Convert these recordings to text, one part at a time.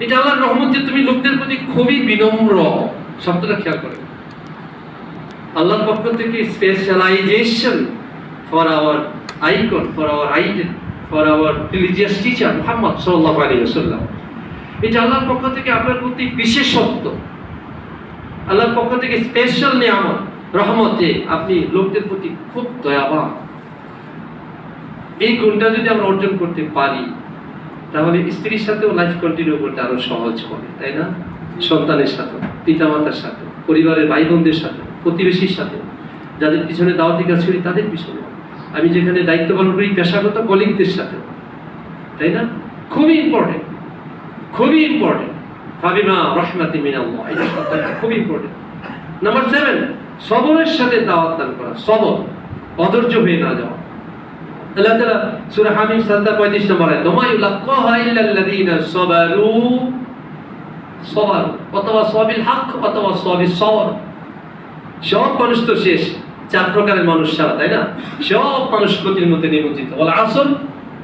এটা আল্লাহর রহমত যে তুমি লোকদের প্রতি খুবই বিনম্র শব্দটা খেয়াল করে। আল্লাহর পক্ষ থেকে specialization for our icon for our identity for our religious teacher Muhammad সাল্লাল্লাহু আলাইহি ওয়াসাল্লাম এটা আল্লাহর পক্ষ থেকে আপনার প্রতি বিশেষত্ব আল্লাহর পক্ষ থেকে স্পেশাল নিয়ামত, রহমতে আপনি লোকদের প্রতি খুব দয়াবান। এই গুণটা যদি আমরা অর্জন করতে পারি, তাহলে স্ত্রীর সাথেও লাইফ কন্টিনিউ করতে আরও সহজ হবে, তাই না? সন্তানের সাথে পিতামাতার সাথে পরিবারের ভাই বোনদের সাথে প্রতিবেশীর সাথে যাদের পিছনে দাওয়াতি কাজ করি, তাদের পিছনে আমি যেখানে দায়িত্ব পালন করি পেশাগত কলিগদের সাথে। তাই না? খুবই ইম্পর্টেন্ট খুবই ইম্পর্টেন্ট ফাবিমা রহমাতি মিনাল্লাহ এটা সত্যি খুব ইম্পর্টেন্ট নাম্বার সেভেন সবরের সাথে দাওয়াত দান করা, সবর, অধৈর্য হয়ে না যাওয়া। আল্লাহ তাআলা সূরা হামিম 35 নম্বর আয়াত, ওমা ইউলাক্কাহা ইল্লাল্লাযীনা সাবারু সবার, অথবা সবিল হক অথবা সবিল সবর। সব মানুষ তো শেষ। চার প্রকারের মানুষ ছাড়া, তাই না? সব মানুষ ক্ষতির মধ্যে নিমজ্জিত। বলে আসল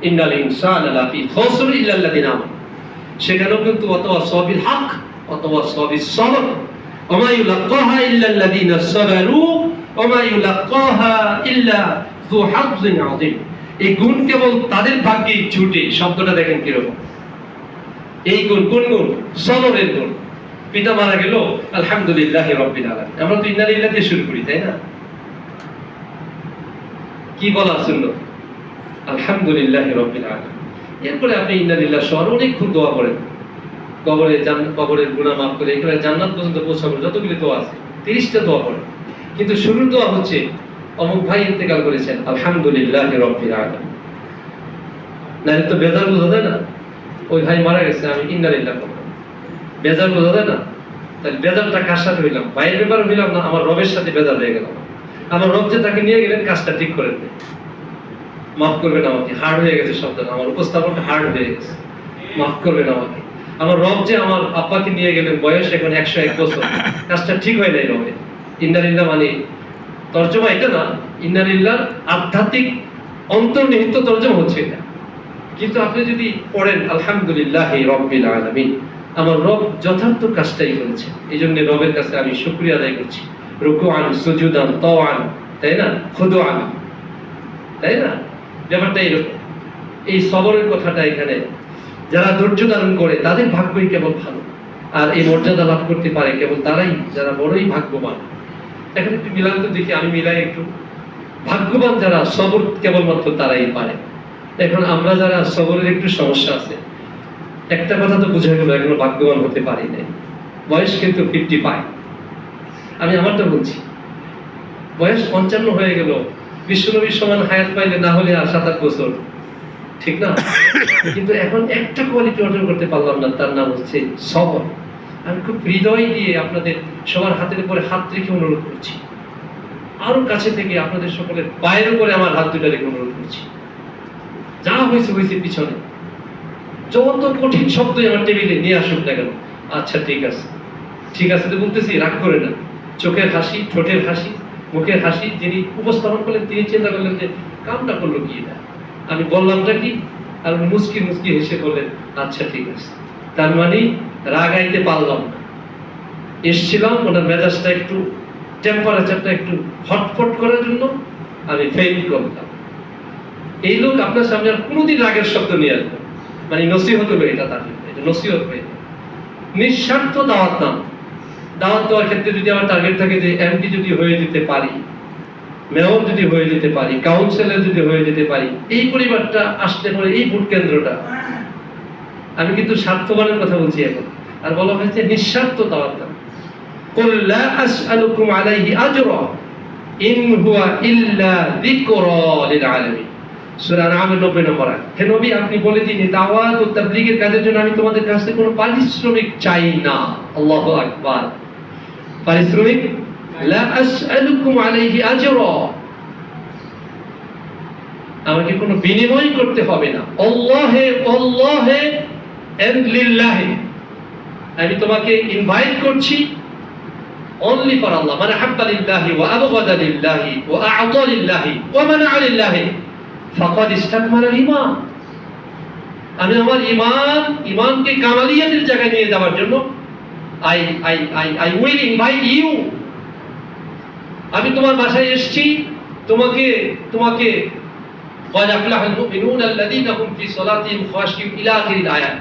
ইন্নাল ইনসান লাফি খসর ইল্লাল্লাযীনা আমানু। সেখানেও কিন্তু অথবা সবিল হক, অথবা সবিল সবর ওমা ইউলাক্কাহা ইল্লাল্লাযীনা সাবারু, ওমা ইউলাক্কাহা ইল্লা যু হাযযিন আযীম। এই গুণ কেবল তাদের ভাগ্যে ছুটে, শব্দটা দেখেন কীরকম। এই গুণ কোন গুণ? সবরের গুণ। পিতা মারা গেল, আলহামদুলিল্লাহ রব্বিল আলামিন। আমরা তো ইন্নালিল্লাহ দিয়ে শুরু করি, তাই না? কি বলা শুনলো আলহামদুলিল্লাহ আলামিন। এরপরে আপনি ইন্নালিল্লাহ সহ অনেকক্ষণ দোয়া করেন। কবরে কবরের গুণা মাফ করে এখানে জান্নাত পর্যন্ত পৌঁছাবো যতগুলি দোয়া আছে, তিরিশটা দোয়া করেন। কিন্তু শুরুর দোয়া হচ্ছে, অমুক ভাই ইন্তেকাল করেছেন, আলহামদুলিল্লাহ রব্বিল আলামিন। না তো বেজার বোঝা যায় না, ওই ভাই মারা গেছে, আমি ইন্নালিল্লাহ করলাম বেজার বোঝা যায় না? তাহলে বেজারটা কার সাথে হইলাম? ভাইয়ের ব্যাপারে হইলাম না, আমার রবের সাথে বেজার হয়ে গেলাম। আমার রব যে তাকে নিয়ে গেলেন, কাজটা ঠিক করে দেয় মাফ করবেন আমাকে হার্ড হয়ে গেছে শব্দটা আমার উপস্থাপনটা হার্ড হয়ে গেছে। মাফ করবেন আমাকে। আমার রব যে আমার আব্বাকে নিয়ে গেলেন, বয়স এখন একশো এক বছর। কাজটা ঠিক হয় নাই রবে ইন্নালিল্লাহ মানে তর্জমা এটা না, ইন্নালিল্লাহ আধ্যাত্মিক অন্তর্নিহিত তর্জমা হচ্ছে এটা। কিন্তু আপনি যদি পড়েন, আলহামদুলিল্লাহ রব্বিল আলামিন, আমার রব যথার্থ কাজটাই করেছে এই জন্য রবের কাছে আমি শুক্রিয়া আদায় করছি। রুকু আন সুজুদান তাওয়ান তাই না? খুদু আন তাই না? ব্যাপারটা এরকম। এই সবরের কথাটা এখানে, যারা ধৈর্য ধারণ করে, তাদের ভাগ্যই কেবল ভালো। আর এই মর্যাদা লাভ করতে পারে কেবল তারাই, যারা বড়ই ভাগ্যবান। এখন একটু মিলান তো দেখি, আমি মিলাই একটু। ভাগ্যবান যারা, সবর কেবলমাত্র তারাই পারে। এখন আমরা যারা, সবরের একটু সমস্যা আছে। একটা কথা তো বোঝা গেল, এখনও ভাগ্যবান হতে পারি নাই। বয়স কিন্তু ফিফটি ফাইভ আমি আমারটা বলছি। বয়স পঞ্চান্ন হয়ে গেল। বিশ্বনবীর সমান হায়াত পাইলে না হলে আর সাত আট বছর। ঠিক না? কিন্তু এখন একটা কোয়ালিটি অর্জন করতে পারলাম না, তার নাম হচ্ছে সবর। আমি খুব হৃদয় দিয়ে আপনাদের সবার হাতের উপরে হাত রেখে অনুরোধ করছি। আরও কাছে থেকে আপনাদের সকলের পায়ের উপরে আমার হাত দুটা রেখে অনুরোধ করছি। যা হয়েছে হয়েছে পিছনে। যত কঠিন শব্দই আমার টেবিলে নিয়ে আসুক না কেন আচ্ছা ঠিক আছে। ঠিক আছে তো বলতেছি, রাগ করে না। চোখের হাসি, ঠোঁটের হাসি, মুখের হাসি, যিনি উপস্থাপন করলেন, তিনি চিন্তা করলেন যে কামটা করল কি এটা? আমি বললামটা কি? আর মুসকি মুসকি হেসে বললেন আচ্ছা ঠিক আছে। তার মানে রাগাইতে পারলাম না। এসছিলাম, ওনার মেজাজটা একটু টেম্পারেচারটা একটু হটফট করার জন্য আমি ফেল করলাম। এই লোক আপনার সামনে আর কোনোদিন রাগের শব্দ নিয়ে আসবে মানে নসিহত হলো এটা তার এটা নসিহত হয়ে নিঃস্বার্থ দাওয়াত নাম। দাওয়াত দেওয়ার ক্ষেত্রে যদি আমার টার্গেট থাকে যে এমপি যদি হয়ে যেতে পারি মেয়র যদি হয়ে যেতে পারি কাউন্সিলর যদি হয়ে যেতে পারি, এই পরিবারটা আসলে পরে এই ভোট কেন্দ্রটা। আমি কিন্তু স্বার্থবানের কথা বলছি এখন। আর বলা হয়েছে নিঃস্বার্থ দাওয়াত ইন হুয়া ইল্লা লিল আলামিন। সূরা আনআমের 90 নম্বর আয়াত। হে নবী, আপনি বলে দিন দাওয়াত ও তাবলীগের কাজের জন্য আমি তোমাদের কাছ থেকে কোনো পারিশ্রমিক চাই না। আল্লাহু আকবার। পারিশ্রমিক, লা আসআলুকুম আলাইহি আজরা। আমাকে কোনো বিনিময় করতে হবে না। আল্লাহে আল্লাহে এন্ড লিল্লাহে। আমি তোমাকে ইনভাইট করছি only for Allah man ahabba lillahi wa abghada lillahi wa a'ta lillahi wa mana'a lillahi faqad istakmala al-iman আমি আমার ইমান, ইমানকে কামালিয়াতের জায়গায় নিয়ে যাওয়ার জন্য I I I I will invite you আমি তোমার বাসায় এসেছি তোমাকে তোমাকে قد أفلح المؤمنون الذين هم في صلاتهم خاشعون إلى آخر الآيات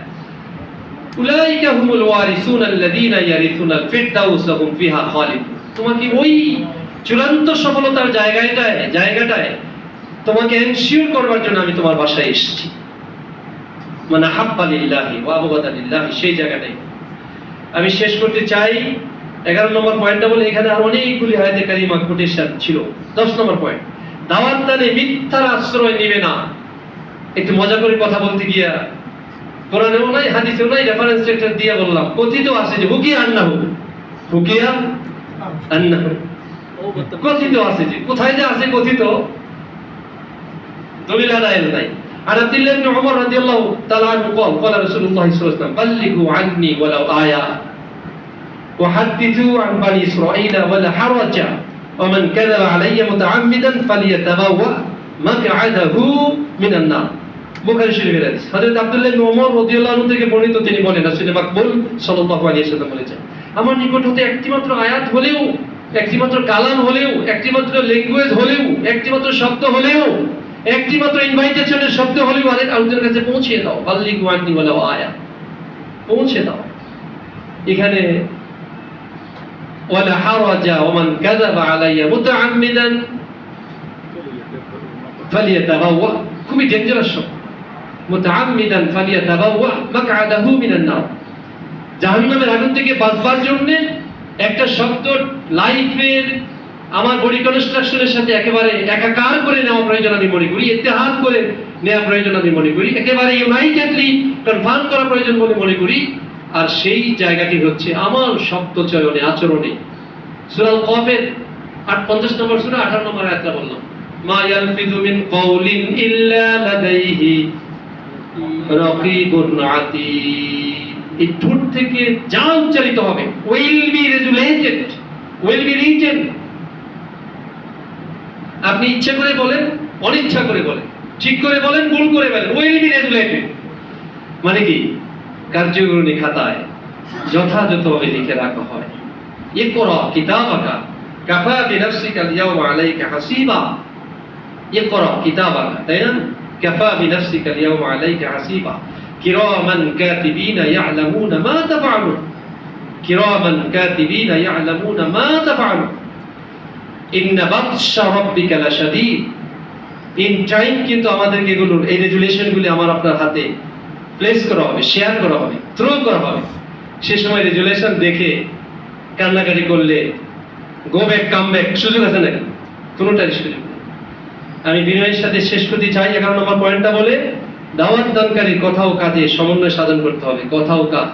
أولئك هم الوارثون الذين يرثون الفردوس هم فيها خالدون তোমাকে ওই চূড়ান্ত সফলতার জায়গাটায় জায়গাটায় তোমাকে এনশিওর করবার জন্য আমি তোমার বাসায় এসেছি মানে হাব্বা লিল্লাহি ওয়া আবগাদা লিল্লাহি সেই জায়গাটাই আমি শেষ করতে চাই। এগারো নম্বর পয়েন্টটা বলে এখানে আর অনেকগুলি হায়াতে কারিমা কোটেশন ছিল। দশ নম্বর পয়েন্ট দাওয়াত দানে মিথ্যার আশ্রয় নিবে না। একটু মজা করে কথা বলতে গিয়া কোরআনেও নাই হাদিসেও নাই রেফারেন্স একটা দিয়ে বললাম। কথিত আছে যে হুকিয়া আন্নাহু হুকিয়া আন্নাহু কথিত আছে যে কোথায় যে আছে কথিত দলিল আদায়ের নাই। আর আব্দুল্লাহ ইবনে ওমর রাদিয়াল্লাহু তাআলা আনহু قال قال رسول الله صلى الله عليه وسلم بلغوا عني ولو آية وحدثوا عن بني إسرائيل ولا حرج ومن كذب علي متعمدا فليتبوأ مقعده من النار বুখারী শরীফের হাদিস হযরত আব্দুল্লাহ ইবনে ওমর রাদিয়াল্লাহু আনহু থেকে বর্ণিত তিনি বলেন রাসূল মাকবুল সাল্লাল্লাহু আলাইহি ওয়াসাল্লাম বলেছেন আমার নিকট হতে একটিমাত্র আয়াত হলেও একটিমাত্র কালাম হলেও একটিমাত্র ল্যাঙ্গুয়েজ হলেও একটিমাত্র শব্দ হলেও একটি মাত্র ইনভাইটেশনের শব্দ হলেও আরে আলুদের কাছে পৌঁছে দাও। বাল্লি গুয়ান্নি বলে আয়া। পৌঁছে দাও। এখানে ওয়ালা হারাজা ওমান কাযাবা আলাইয়া মুতাআম্মিদান ফালিয়াতাবাওয়া। খুবই ডেঞ্জারাস শব্দ। মুতাআম্মিদান ফালিয়াতাবাওয়া মাকআদাহু মিনান নার। জাহান্নামের আগুন থেকে বাঁচবার জন্য একটা শব্দ লাইফের আমার বডি কনস্ট্রাকশনের সাথে একেবারে একাকার করে নেওয়া প্রয়োজন আমি মনে করি, ইত্তেহাদ করে নেওয়া প্রয়োজন আমি মনে করি, একেবারে ইউনাইটেডলি কনফার্ম করা প্রয়োজন বলে মনে করি। আর সেই জায়গাটি হচ্ছে আমার শব্দ চয়নে, আচরণে। সূরা কফের আট পঞ্চাশ নম্বর সূরা, আঠারো নম্বর আয়াতটা বললাম, মা ইয়ালফিযু মিন কওলিন ইল্লা লাদাইহি রাকিবুন এই ঠোঁট থেকে যা উচ্চারিত হবে। Will be regulated will be written আপনি ইচ্ছা করে বলেন, অনিচ্ছা করে বলেন, ঠিক করে বলেন, ভুল করে বলেন উইল বি রেজুলেটেড। মানে কি? কার্যকরণী খাতায় যথাযথভাবে লিখে রাখা হয়। ইকরা কিতাবাকা, কাফা বিনাফসিকা আল-ইয়াওমা আলাইকা হাসিবা। ইকরা কিতাবাকা, তাই না? কাফা বিনাফসিকা আল-ইয়াওমা আলাইকা হাসিবা। কিরামান কাতিবিনা ইয়ালামুনা মা তাফআলুন। কিরামান কাতিবিনা ইয়ালামুনা মা তাফআলুন। ইন টাইম কিন্তু আমাদেরকে এই রেজুলেশনগুলি আমার আপনার হাতে প্লেস করা হবে শেয়ার করা হবে করা হবে। সে সময় রেজুলেশন দেখে কান্নাকাটি করলে গো ব্যাক কাম ব্যাক সুযোগ আছে নাকি? কোনোটারই সুযোগ আমি বিনয়ের সাথে শেষ করতে চাই, এগারো নম্বর পয়েন্টটা বলে, দাওয়াত দানকারী কথা ও কাজে সমন্বয় সাধন করতে হবে, কথা ও কাজ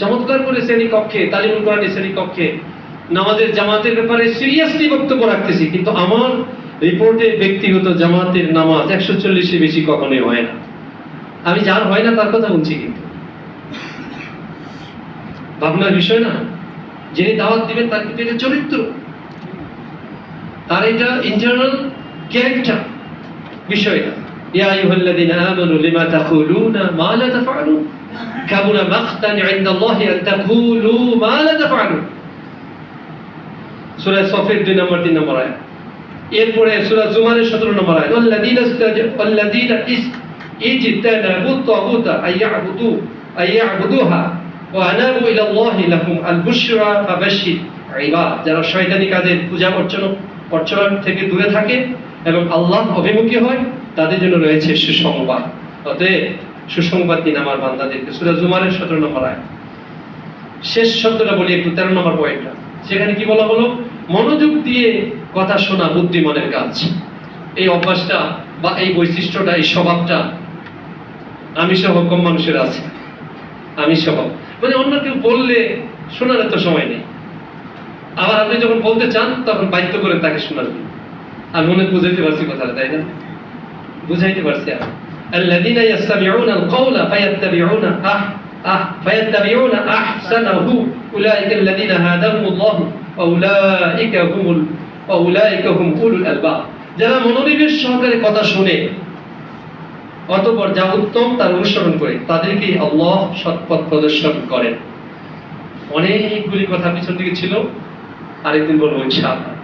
চমৎকার করে শ্রেণি কক্ষে, তালিমুল কোরআনের শ্রেণি কক্ষে। নামাজের জামাতের ব্যাপারে সিরিয়াসলি বক্তব্য রাখতেছি, কিন্তু আমার রিপোর্টে ব্যক্তিগত জামাতের নামাজ একশো চল্লিশে বেশি কখনোই হয় না। আমি যার হয় না তার কথা বলছি কিন্তু। ভাবনার বিষয় না। যিনি দাওয়াত দিবেন তার কিন্তু এটা চরিত্র। তার এটা ইন্টারনাল ক্যারেক্টার বিষয় না। ইয়া আইয়ুহাল্লাযীনা আমানু লিমা তাকুলুনা মা লা তাফআলুন? কাবুরা মাকতান ইনদাল্লাহি আন তাকুলু মা লা তাফআলুন। সুরা সফের দুই নম্বর, তিন নম্বর আয় এরপরে সুরা জুমানের সতেরো নম্বর আয় অল্লাদিনা ইস ইজিতানাবু তাগুতা আইয়াবুদু, আইয়াবুদুহা ও আনাবু ইলাল্লাহি লাহুম আল বুশরা ফাবাশশির ইবাদ। যারা শয়তানি কাজের পূজা অর্চনা অর্চনা থেকে দূরে থাকে এবং আল্লাহ অভিমুখী হয়, তাদের জন্য রয়েছে সুসংবাদ। অতএব সুসংবাদ দিন আমার বান্দাদেরকে। সুরা জুমারের সতেরো নম্বর আয় শেষ শব্দটা বলি একটু তেরো নম্বর পয়েন্টটা। সেখানে কি বলা হলো? মনোযোগ দিয়ে কথা শোনা বুদ্ধিমানের কাজ এই অভ্যাসটা বা এই বৈশিষ্ট্যটা এই স্বভাবটা আমি সহ কম মানুষের আছে আমি সহ মানে অন্য কেউ বললে শোনার এত সময় নেই আবার আপনি যখন বলতে চান তখন বাধ্য করে তাকে শোনাবেন আমি মনে বুঝাইতে পারছি কথাটা তাই না বুঝাইতে পারছি আমি الذين يستمعون القول فيتبعون أح أح فيتبعون أحسنه أولئك الذين هداهم الله أولئك هم ال... أولئك هم أولو الألباب যারা মনোনিবেশ সহকারে কথা শুনে অতঃপর যা উত্তম তার অনুসরণ করে তাদেরকে আল্লাহ সৎপথ প্রদর্শন করেন অনেকগুলি কথা পিছন দিকে ছিল আরেকদিন বলবো ইনশাআল্লাহ